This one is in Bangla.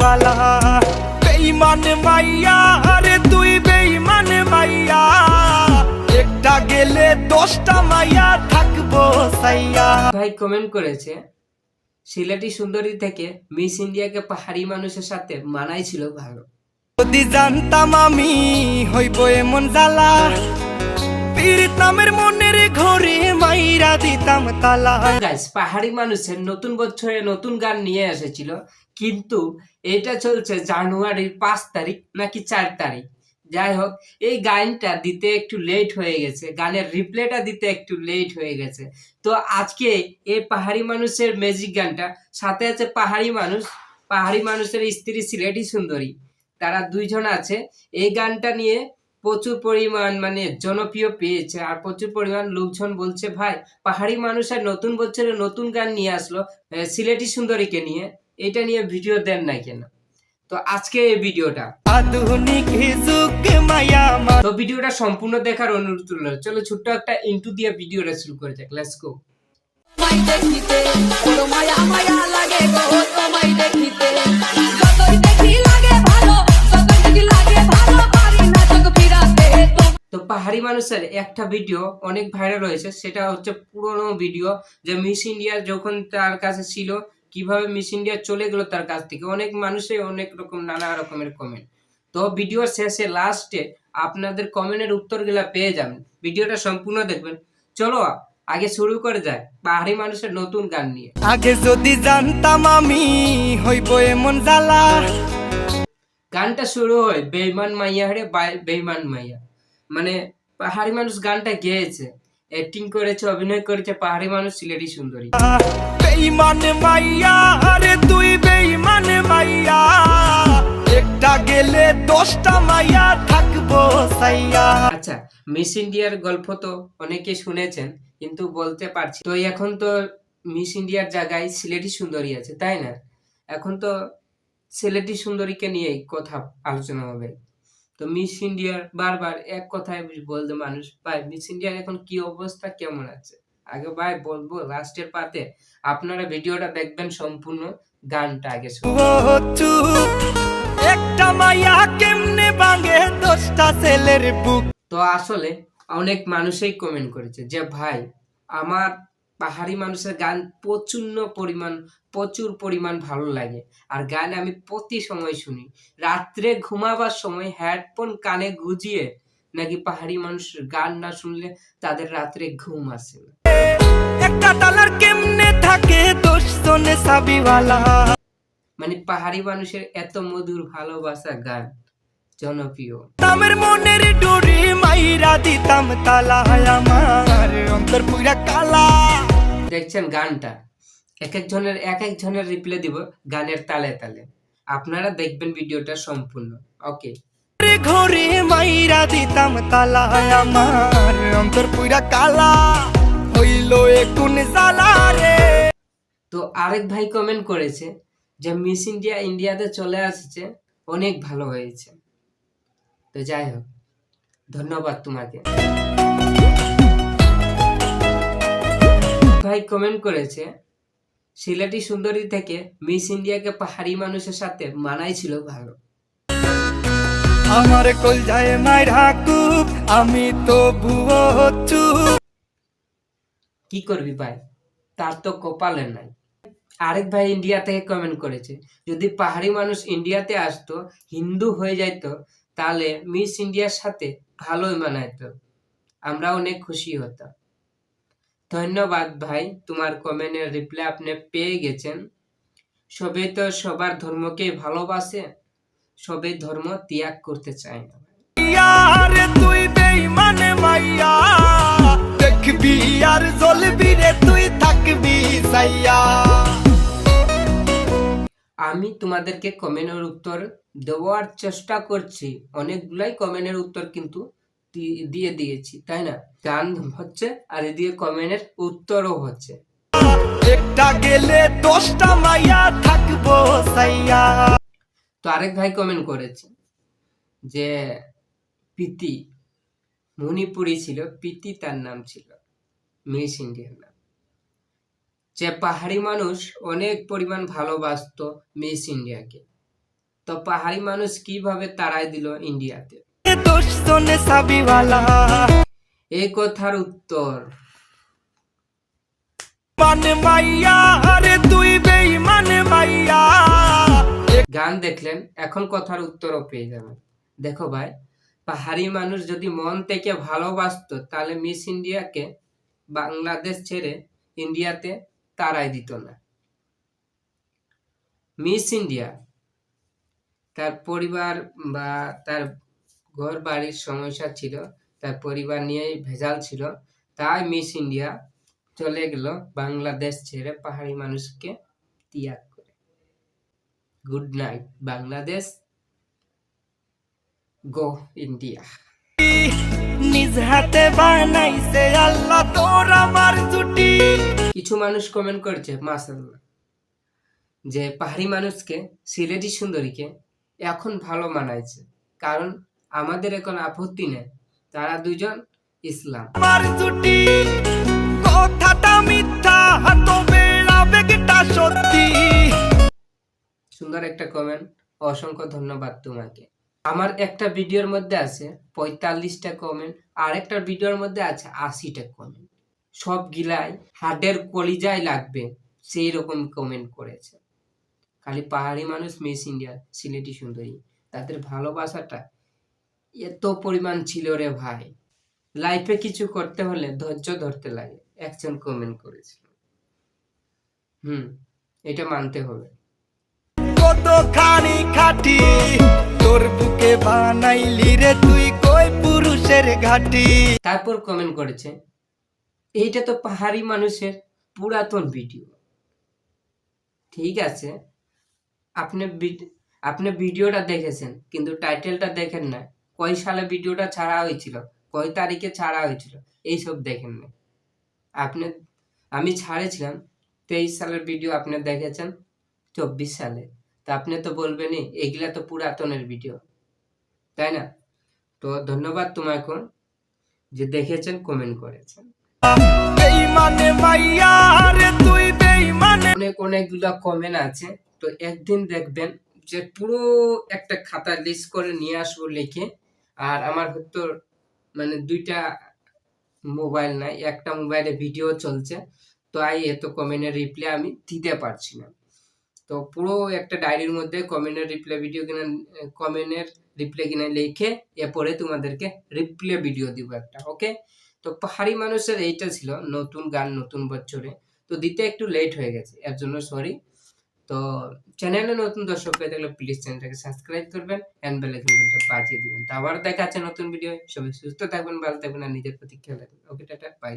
সাবিওয়ালা বেইমান মাইয়া আরে তুই বেইমান মাইয়া একটা গেলে দশটা মাইয়া থাকব সাইয়া ভাই কমেন্ট করেছে সিলেটি সুন্দরী থেকে মিস ইন্ডিয়াকে পাহাড়ি মানুষের সাথে মানাই ছিল ভালো। যদি জানতাম আমি হইব এমন জ্বালা। পীড়িত নামের মনের ঘরে মাইরা দিতাম তালা। গাইস পাহাড়ি মানুষের নতুন বছরে নতুন গান নিয়ে এসেছিল। কিন্তু এটা চলছে জানুয়ারির পাঁচ তারিখ নাকি চার তারিখ। যাই হোক, এই গানটা দিতে একটু লেট হয়ে গেছে। গানের রিপ্লেটা দিতে একটু লেট হয়ে গেছে। তো আজকে এই পাহাড়ি মানুষের ম্যাজিক গানটা, সাথে আছে পাহাড়ি মানুষ। পাহাড়ি মানুষের স্ত্রী সিলেটি সুন্দরী। তারা দুইজন আছে। এই গানটা নিয়ে প্রচুর পরিমাণ মানে জনপ্রিয় পেয়েছে। আর প্রচুর পরিমাণ লোকজন বলছে, ভাই, পাহাড়ি মানুষের নতুন বছরে নতুন গান নিয়ে আসলো সিলেটি সুন্দরীকে নিয়ে। এটা নিয়ে ভিডিও দেন না কেন? তো আজকে এই ভিডিওটা। আধুনিক যুগ মায়া তো ভিডিওটা সম্পূর্ণ দেখার অনুরোধ রইল। চলো ছোট্ট একটা ইন্টু দিয়ে ভিডিওটা শুরু করে যাক। লেটস গো তো পাহাড়ি মানুষের একটা ভিডিও অনেক ভাইরাল হয়েছে সেটা হচ্ছে পুরনো ভিডিও যে মিস ইন্ডিয়া যখন তার কাছে ছিল কীভাবে মিস ইন্ডিয়া চলে গেল তার কাছ থেকে? অনেক মানুষে অনেক রকম নানা রকমের কমেন্ট তো ভিডিওর শেষে লাস্টে আপনাদের কমেন্টের উত্তরগুলা পেয়ে যাবেন। ভিডিওটা সম্পূর্ণ দেখবেন। চলো আগে শুরু করে যায় পাহাড়ি মানুষের নতুন গান নিয়ে। আগে যদি জানতাম আমি হইব এমন জ্বালা। গানটা শুরু হয় বেইমান মাইয়া হেরে বাই- বেইমান মাইয়া। মানে পাহাড়ি মানুষ গানটা গেয়েছে। অ্যাক্টিং করেছে অভিনয় করেছে পাহাড়ি মানুষ সিলেটি সুন্দরী। বেইমান মাইয়া, আরে তুই বেইমান মাইয়া। একটা গেলে দশটা মাইয়া থাকব সাইয়া। আচ্ছা মিস ইন্ডিয়ার গল্প তো অনেকে শুনেছেন, কিন্তু বলতে পারছি তো এখন তো মিস ইন্ডিয়ার জায়গায় সিলেটি সুন্দরী আছে, তাই না? এখন তো সিলেটি সুন্দরীকে নিয়েই কথা আলোচনা হবে। তো মিস ইন্ডিয়ার বারবার এক কথায় বলতে মানুষ পায়, মিস ইন্ডিয়ার এখন কি অবস্থা, কেমন আছে? আগে ভাই বলব লাস্টের পাতে আপনারা ভিডিওটা দেখবেন সম্পূর্ণ গানটা আগে একটা মাইয়া কেমনে ভাঙে? দশটা ছেলের বুক। তো আসলে অনেক মানুষই কমেন্ট করেছে যে ভাই আমার পাহাড়ি মানুষের গান প্রচুর পরিমাণ প্রচুর পরিমাণ ভালো লাগে। আর গান আমি প্রতি সময় শুনি। রাত্রে ঘুমাবার সময় হেডফোন কানে গুজিয়ে নাকি পাহাড়ি মানুষের গান না শুনলে তাদের রাত্রে ঘুম আসে না। একটা তালার কেমনে থাকে দশ জনে সাবিওয়ালা। মানে পাহাড়ি মানুষের এত মধুর ভালোবাসা গান জনপ্রিয়। নামের মনের ডুরি মাইরা দিতাম তালা আমার অন্তর পুরা কালা। দেখছেন গানটা? এক একজনের এক একজনের রিপ্লে দিব গানের তালে তালে। আপনারা দেখবেন ভিডিওটা সম্পূর্ণ। ওকে ঘরে মাইরা দিতাম তালা আমার অন্তর পুরা কালা। হইল জ্বালা রে। তো আরেক ভাই কমেন্ট করেছে যে মিস ইন্ডিয়া ইন্ডিয়াতে চলে আসছে অনেক ভালো হয়েছে। তো যাই হোক ধন্যবাদ তোমাকে। ভাই কমেন্ট করেছে সিলেটি সুন্দরী থেকে মিস ইন্ডিয়াকে পাহাড়ি মানুষের সাথে মানাই ছিল ভালো। আমার মাইরা কুপ আমি তো ভুয়ো চুপ। কি করবি ভাই? তার তো কপালে নাই। আরেক ভাই ইন্ডিয়া থেকে কমেন্ট করেছে, যদি পাহাড়ি মানুষ ইন্ডিয়াতে আসতো, হিন্দু হয়ে যাইতো, তাহলে মিস ইন্ডিয়ার সাথে ভালোই মানাইতো। আমরা অনেক খুশি হতাম। ধন্যবাদ ভাই, তোমার কমেন্টের রিপ্লাই আপনি পেয়ে গেছেন। সবে তো সবার ধর্মকে ভালোবাসে, সবে ধর্ম ত্যাগ করতে চায় না। তোমাদেরকে কমেন্টের উত্তর দেওয়ার চেষ্টা করছি। অনেকগুলাই কমেন্টের উত্তর কিন্তু দিয়ে দিয়েছি তাই না? গান হচ্ছে আর এদিকে কমেন্টের উত্তরও হচ্ছে। একটা গেলে দশটা মাইয়া থাকব সাইয়া। তো আরেক ভাই কমেন্ট করেছে যে প্রীতি মণিপুরি ছিল প্রীতি তার নাম ছিল মিস ইন্ডিয়ার নাম যে পাহাড়ি মানুষ অনেক পরিমাণ ভালোবাসতো মিস ইন্ডিয়াকে তো পাহাড়ি মানুষ কীভাবে তাড়াই দিল ইন্ডিয়াতে এই কথার উত্তর। গান দেখলেন এখন কথার উত্তরও পেয়ে যাবেন। দেখো ভাই পাহাড়ি মানুষ যদি মন থেকে ভালোবাসতো তাহলে মিস ইন্ডিয়াকে বাংলাদেশ ছেড়ে ইন্ডিয়াতে তারাই দিত না। মিস ইন্ডিয়া তার পরিবার বা তার ঘর বাড়ির সমস্যা ছিল, তার পরিবার নিয়েই ভেজাল ছিল, তাই মিস ইন্ডিয়া চলে গেল বাংলাদেশ ছেড়ে পাহাড়ি মানুষকে ত্যাগ করে। Good night Bangladesh. Go India নিজ হাতে বানাইছে আল্লাহ তোর আমার জুটি। কিছু মানুষ কমেন্ট করছে মাসাল্লাহ যে পাহাড়ি মানুষকে সিলেটি সুন্দরীকে এখন ভালো মানাইছে। কারণ আমাদের এখন আপত্তি নেই তারা দুজন ইসলাম। সুন্দর একটা কমেন্ট অসংখ্য ধন্যবাদ তোমাকে। আমার একটা ভিডিওর মধ্যে আছে পঁয়তাল্লিশটা কমেন্ট আর একটা ভিডিওর মধ্যে আছে আশিটা কমেন্ট সব গিলাই হার্টের কলিজায় লাগবে সেই রকম কমেন্ট করেছে। খালি পাহাড়ি মানুষ মিস ইন্ডিয়া সিলেটি সুন্দরী তাদের ভালোবাসাটা এত পরিমাণ ছিল রে ভাই। লাইফে কিছু করতে হলে ধৈর্য ধরতে লাগে একজন কমেন্ট করেছিল। হুম এটা মানতে হবে। কতখানি খাটি তোর বুকে বানাইলি রে তুই কই পুরুষের ঘাটি? তারপর কমেন্ট করেছে এইটা তো পাহাড়ি মানুষের পুরাতন ভিডিও। ঠিক আছে? আপনি আপনি ভিডিওটা দেখেছেন, কিন্তু টাইটেলটা দেখেন না। কয় সালে ভিডিওটা ছাড়া হয়েছিল? কয় তারিখে ছাড়া হয়েছিল? এইসব দেখেন না। আপনি, আমি ছাড়েছিলাম, তেইশ সালের ভিডিও আপনি দেখেছেন, চব্বিশ সালে। তা আপনি তো বলবেনই, এগুলা তো পুরাতনের ভিডিও। তাই না? তো ধন্যবাদ তোমাকে যে দেখেছেন কমেন্ট করেছেন। অনেক অনেকগুলা কমেন্ট আছে। তো একদিন দেখবেন যে পুরো একটা খাতা লিস্ট করে নিয়ে আসব লিখে। আর আমার হয়তো মানে দুইটা মোবাইল নাই, একটা মোবাইলে ভিডিও চলছে। তো আই, এত কমেন্টের রিপ্লাই আমি দিতে পারছি না। তো পুরো একটা ডায়েরির মধ্যে কমেন্টের রিপ্লাই ভিডিও কিনা কমেন্টের রিপ্লাই কিনা লিখে, এরপরে তোমাদেরকে রিপ্লাই ভিডিও দিব একটা ওকে তো পাহাড়ি মানুষের এইটা ছিল নতুন গান, নতুন বছরে। তো দিতে একটু লেট হয়ে গেছে, এর জন্য সরি তো চ্যানেলে নতুন দর্শক পেয়ে থাকলে প্লিজ চ্যানেলটাকে সাবস্ক্রাইব করবেন অ্যান্ড বেল আইকনটা বাজিয়ে দিবেন। তো আবার দেখা আছে নতুন ভিডিও সবাই সুস্থ থাকবেন, ভালো থাকবেন, আর নিজের প্রতি খেয়াল রাখবেন। ওকে টাটা বাই